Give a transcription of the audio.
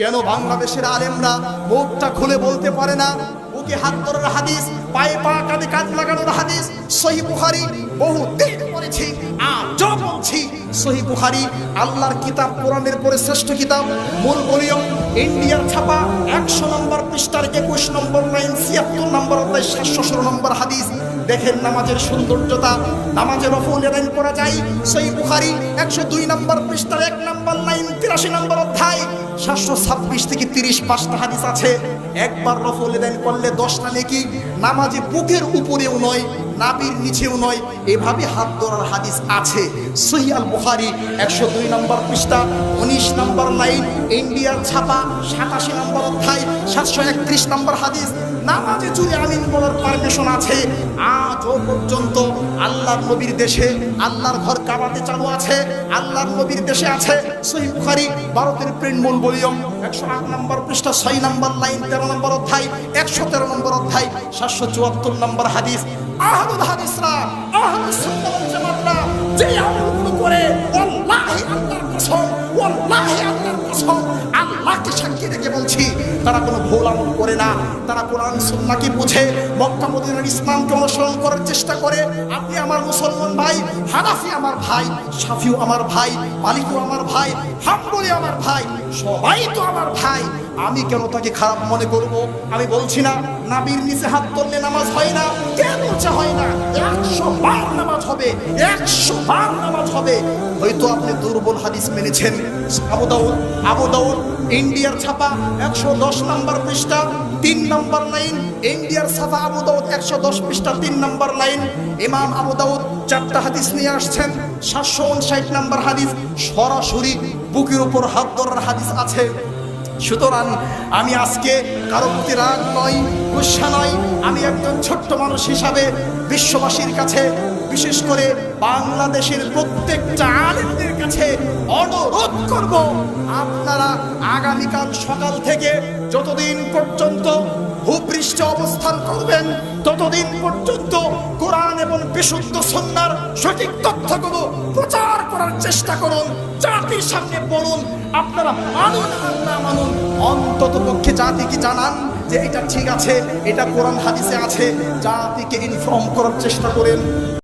কেন বাংলাদেশের আলেমরা মুখটা খুলে বলতে পারে না? বুকে হাত ধরার হাদিস, পায়ে পা কাঁধে কাজ লাগানোর হাদিস, সহি বুহারি বহু দিন পড়েছি সহি বুহারি আল্লাহর কিতাব, কোরআনের পরে শ্রেষ্ঠ কিতাব, মূল বলিয়ম ইন্ডিয়ার ছাপা একশো নম্বর পৃষ্ঠার একুশ নম্বর লাইন, ছিয়াত্তর নম্বর অধ্যায়, সাতশো ষোলো নম্বর হাদিস। দেখেন নামাজের সৌন্দর্যতা, নামাজের অফুল এদাইন করা যায়। সেই বুখারি একশো দুই নম্বর পৃষ্ঠার এক নম্বর লাইন, তিরাশি নম্বর অধ্যায়। সাতশো ছাব্বিশ থেকে তিরিশ পাঁচটা হাদিস আছে। একবার রফল এদাইন করলে দশটা নেকি নামাজে বুকের উপরেও নয় নাবির নিচেও নয়, এভাবে হাত ধরার হাদিস আছে। সহিয়াল বুখারি একশো দুই নম্বর পৃষ্ঠা, উনিশ নম্বর লাইন, ইন্ডিয়ার ছাপা সাতাশি নম্বর অধ্যায়, সাতশো একত্রিশ নম্বর হাদিস। নামাজে চুরে আমিন বলার পারমিশন আছে। আজও পর্যন্ত আল্লাহর নবীর দেশে, আল্লাহর ঘর কাবাতে চালু আছে, আল্লাহর নবীর দেশে আছে। সহি বুখারি ভারতের প্রিন্ট মূল বলিয়ম একশো আট নম্বর পৃষ্ঠা, ছয় নম্বর লাইন, তেরো নম্বর অধ্যায়, একশো তেরো নম্বর অধ্যায়, সাতশো চুয়াত্তর নম্বর হাদিস। আহমদ হাদিসরা আহমদ সুন্নাহ ওয়াল জামাতরা যে আমলগুলো করে ওয়াল্লাহি আল্লাহর কসম ওয়াল্লাহি তারা কোনো ভুল আমল করে না। তারা কোরআন, সুন্নাহকে বুঝে মক্কা, মদিনার ইসলামকে অনুসরণ করার চেষ্টা করে। আপনি আমার মুসলমান ভাই, হানাফি আমার ভাই শাফিও আমার ভাই, মালিকও আমার ভাই, হাম্বলি আমার ভাই, সবাই তো আমার ভাই। আমি কেন তাকে খারাপ মনে করব? আমি বলছি না, নাবির নিচে হাত তুললে নামাজ হয় না, কেন বলছে হয় না? একশো বার নামাজ হবে, একশো বার নামাজ হবে। হয়তো আপনি দুর্বল হাদিস মেনেছেন। আবু দাউদ আবু দাউদ ইন্ডিয়ার ছাপা একশো দশ নম্বর পৃষ্ঠা, তিন নম্বর লাইন, ইন্ডিয়ার ছাপা আবু দাউদ একশো দশ পৃষ্ঠা, তিন নম্বর লাইন। ইমাম আবু দাউদ চারটা হাদিস নিয়ে আসছেন, সাতশো উনষাট নম্বর হাদিস, সরাসরি বুকের উপর হাত ধরার হাদিস আছে। সুতরাং আমি আজকে কারও প্রতি রাগ নয়, গুসা নয়, আমি একজন ছোট্ট মানুষ হিসাবে বিশ্ববাসীর কাছে বিশেষ করে বাংলাদেশের প্রত্যেকটা আলেমদের কাছে অনুরোধ করব, আপনারা আগামীকাল সকাল থেকে যতদিন পর্যন্ত ভূপৃষ্ঠে অবস্থান করবেন, ততদিন পর্যন্ত কোরআন এবং বিশুদ্ধ সন্ন্যার সঠিক তথ্যগুলো প্রচার করার চেষ্টা করুন, জাতির সামনে বলুন, আপনারা মানুন আর না মানুন, অন্তত পক্ষে জাতিকে জানান যে এটা ঠিক আছে, এটা কোরআন হাদিসে আছে, জাতিকে ইনফর্ম করার চেষ্টা করেন।